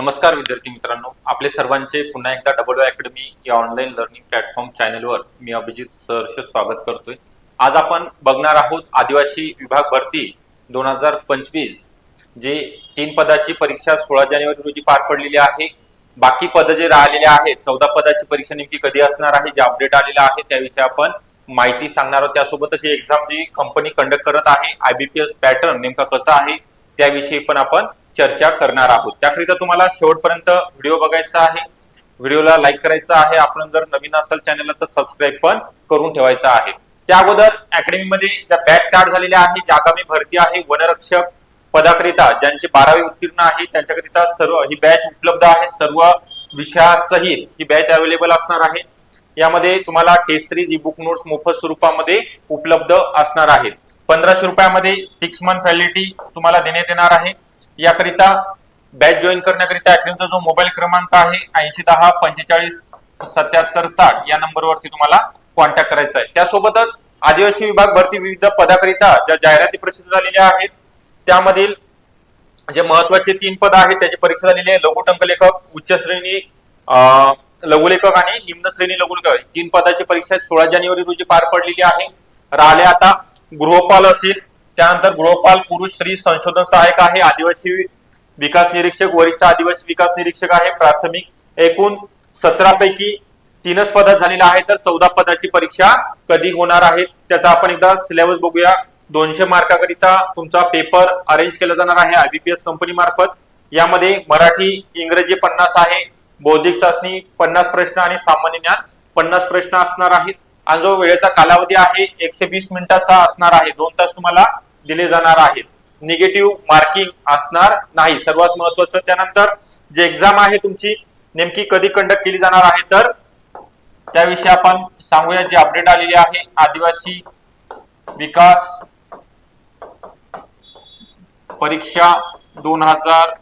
नमस्कार विद्यार्थी मित्रांनो. आपले सर्वांचे पुन्हा एकदा डबल अकॅडमी या ऑनलाईन लर्निंग प्लॅटफॉर्म चॅनेलवर मी अभिजित सहर्ष स्वागत करतोय. आज आपण बघणार आहोत आदिवासी विभाग भरती दोन हजार पंचवीस जे तीन पदाची परीक्षा सोळा जानेवारी रोजी पार पडलेली आहे. बाकी पद जे राहिलेले आहेत चौदा पदाची परीक्षा नेमकी कधी असणार आहे जे अपडेट आलेलं आहे त्याविषयी आपण माहिती सांगणार आहोत. त्यासोबतच ही एक्झाम जी कंपनी कंडक्ट करत आहे आयबीपीएस पॅटर्न नेमका कसा आहे त्याविषयी पण आपण चर्चा करणार आहोत. त्याकरिता तुम्हाला शेवटपर्यंत व्हिडिओ बघायचा आहे. व्हिडिओला लाईक करायचा आहे. आपण जर नवीन असाल चॅनलला तर सबस्क्राईब पण करून ठेवायचा आहे. त्या अगोदर अकॅडमीमध्ये ज्या बॅच स्टार्ट झालेल्या आहे ज्या आगामी भरती आहे वनरक्षक पदाकरिता ज्यांचे बारावी उत्तीर्ण आहे त्यांच्याकरिता सर्व ही बॅच उपलब्ध आहे. सर्व विषयासहित ही बॅच अवेलेबल असणार आहे. यामध्ये तुम्हाला test series E book notes मोफत स्वरूपामध्ये उपलब्ध असणार आहेत. पंधराशे रुपयामध्ये सिक्स मंथ व्हॅलिडिटी तुम्हाला देण्यात येणार आहे. याकरिता बॅच जॉईन करण्याकरिता अकॅडमीचा जो मोबाईल क्रमांक आहे ऐंशी दहा पंचेचाळीस सत्याहत्तर साठ या नंबरवरती तुम्हाला कॉन्टॅक्ट करायचा आहे. त्यासोबतच आदिवासी विभाग भरती विविध पदाकरिता ज्या जाहिराती प्रसिद्ध झालेल्या आहेत त्यामधील जे महत्त्वाचे तीन पद आहेत त्याची परीक्षा झालेली आहे. लघुटंक लेखक उच्च श्रेणी लघुलेखक आणि निम्न श्रेणी लघुलेखक तीन पदाची परीक्षा सोळा जानेवारी रोजी पार पडलेली आहे. राहिले आता गृहपाल असेल त्यानंतर गृहपाल पुरुष स्त्री संशोधन सहाय्यक आहे आदिवासी विकास निरीक्षक वरिष्ठ आदिवासी विकास निरीक्षक आहे. प्राथमिक एकूण सतरा पैकी तीनच पदात झालेला आहे तर चौदा पदाची परीक्षा कधी होणार आहे त्याचा आपण एकदा सिलेबस बघूया. दोनशे मार्काकरिता तुमचा पेपर अरेंज केला जाणार आहे आयबीपीएस कंपनी मार्फत. यामध्ये मराठी इंग्रजी पन्नास आहे बौद्धिक चाचणी पन्नास प्रश्न आणि सामान्य ज्ञान पन्नास प्रश्न असणार आहेत. आणि जो वेळेचा कालावधी आहे एकशे वीस मिनिटाचा असणार आहे. दोन तास तुम्हाला दिले जाणार आहेत. निगेटिव्ह मार्किंग असणार नाही. सर्वात महत्वाचं त्यानंतर जे एक्झाम आहे तुमची नेमकी कधी कंडक्ट केली जाणार आहे तर? त्याविषयी आपण सांगूया. जे अपडेट आलेले आहे आदिवासी विकास परीक्षा दोन हजार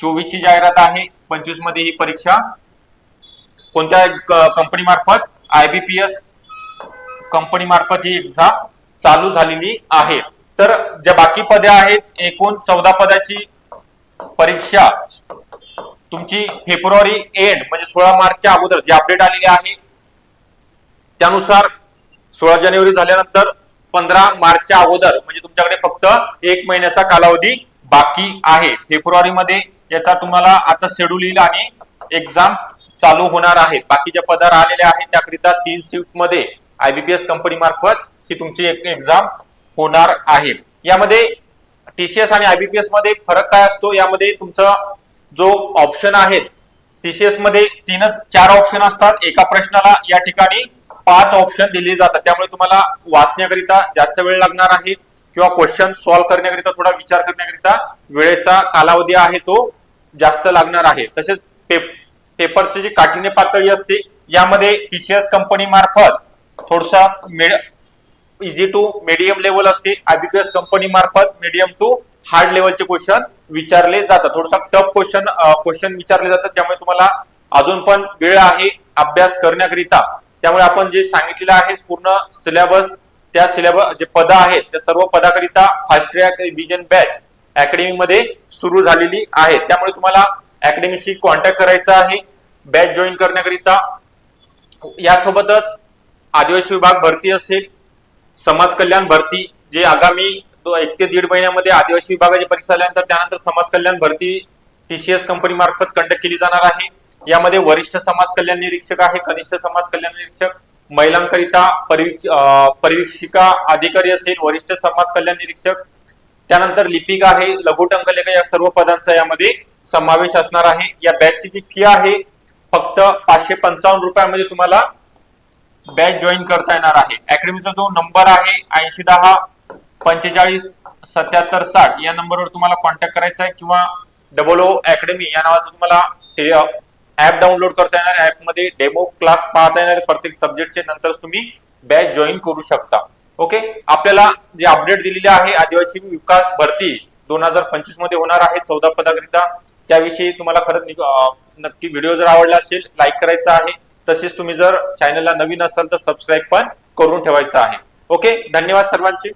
चोवीस ची जाहिरात आहे. पंचवीसमध्ये ही परीक्षा कोणत्या कंपनी मार्फत? आयबीपीएस कंपनी मार्फत ही एक्झाम चालू झालेली आहे. तर ज्या बाकी पदे आहेत एकूण चौदा पदाची परीक्षा तुमची फेब्रुवारी एंड म्हणजे सोळा मार्चच्या अगोदर जे अपडेट आलेले आहे त्यानुसार सोळा जानेवारी झाल्यानंतर पंधरा मार्चच्या अगोदर म्हणजे तुमच्याकडे फक्त एक महिन्याचा कालावधी बाकी आहे. फेब्रुवारीमध्ये याचा तुम्हाला आता शेड्यूल येईल आणि एक्झाम चालू होणार आहे. बाकीच्या पदा राहिलेल्या आहेत त्याकरिता तीन शिफ्टमध्ये आयबीपीएस कंपनी मार्फत ही तुमची एक एक्झाम होणार आहे. यामध्ये टीसीएस आणि आयबीपीएसमध्ये फरक काय असतो? यामध्ये तुमचा जो ऑप्शन आहेत टीसीएसमध्ये तीनच चार ऑप्शन असतात. एका प्रश्नाला या ठिकाणी पाच ऑप्शन दिले जातात. त्यामुळे तुम्हाला वाचण्याकरिता जास्त वेळ लागणार आहे किंवा क्वेश्चन सॉल्व्ह करण्याकरिता थोडा विचार करण्याकरिता वेळेचा कालावधी आहे तो जास्त लागणार आहे. तसेच पेप पेपरची जी काठीण्य पातळी असते यामध्ये टीसीएस कंपनी मार्फत थोडसा इझी टू मीडियम लेवल असते. आयबीपीएस कंपनी मार्फत मीडियम टू हार्ड लेवलचे क्वेश्चन विचारले जातात. थोडासा टफ क्वेश्चन क्वेश्चन विचारले जातात. त्यामुळे तुम्हाला अजून पण वेळ आहे अभ्यास करण्याकरिता. त्यामुळे आपण जे सांगितलेलं आहे पूर्ण सिलेबस त्या सिलेबस जे पद आहेत त्या सर्व पदाकरिता fast track revision batch academy मध्ये सुरू झालेली आहे. त्यामुळे तुम्हाला अकॅडमीशी कॉन्टॅक्ट करायचा आहे. बॅच जॉईन करण्याकरिता. यासोबतच आदिवासी विभाग भरती असेल. समाज कल्याण भरती जे आगामी एक ते दीड महिन्यामध्ये आदिवासी विभागाची परीक्षा झाल्यानंतर त्यानंतर समाज कल्याण भरती टीसीएस कंपनी मार्फत कंडक्ट केली जाणार आहे. यामध्ये वरिष्ठ समाज कल्याण निरीक्षक आहे कनिष्ठ समाज कल्याण निरीक्षक महिलांकरिता परिवीक्षिका अधिकारी असेल वरिष्ठ समाज कल्याण निरीक्षक त्यानंतर लिपिका आहे लघुटंकलेखा या सर्व पदांचा यामध्ये समावेश असणार आहे. या बॅचची जी फी आहे फक्त पाचशे पंचावन्न रुपयामध्ये तुम्हाला बॅच जॉईन करता येणार आहे. अकॅडमीचा जो नंबर आहे ऐंशी दहा पंचेचाळीस सत्याहत्तर साठ या नंबरवर तुम्हाला कॉन्टॅक्ट करायचा आहे किंवा डबल ओ अकॅडमी या नावाचं तुम्हाला ऍप डाउनलोड करता येणार. ऍपमध्ये डेमो क्लास पाहता येणार प्रत्येक सब्जेक्टचे नंतर तुम्ही बॅच जॉईन करू शकता. ओके आपल्याला जे अपडेट दिलेले आहे आदिवासी विकास भरती दोन हजार पंचवीसमध्ये होणार आहे. चौदा पदाकरिता. त्याविषयी तुम्हाला खरंच नक्की व्हिडिओ जर आवडला असेल लाईक करायचा आहे. तसेच तुम्ही जर चॅनलला नवीन असाल तर सबस्क्राईब पण करून ठेवायचं आहे. ओके धन्यवाद सर्वांचे.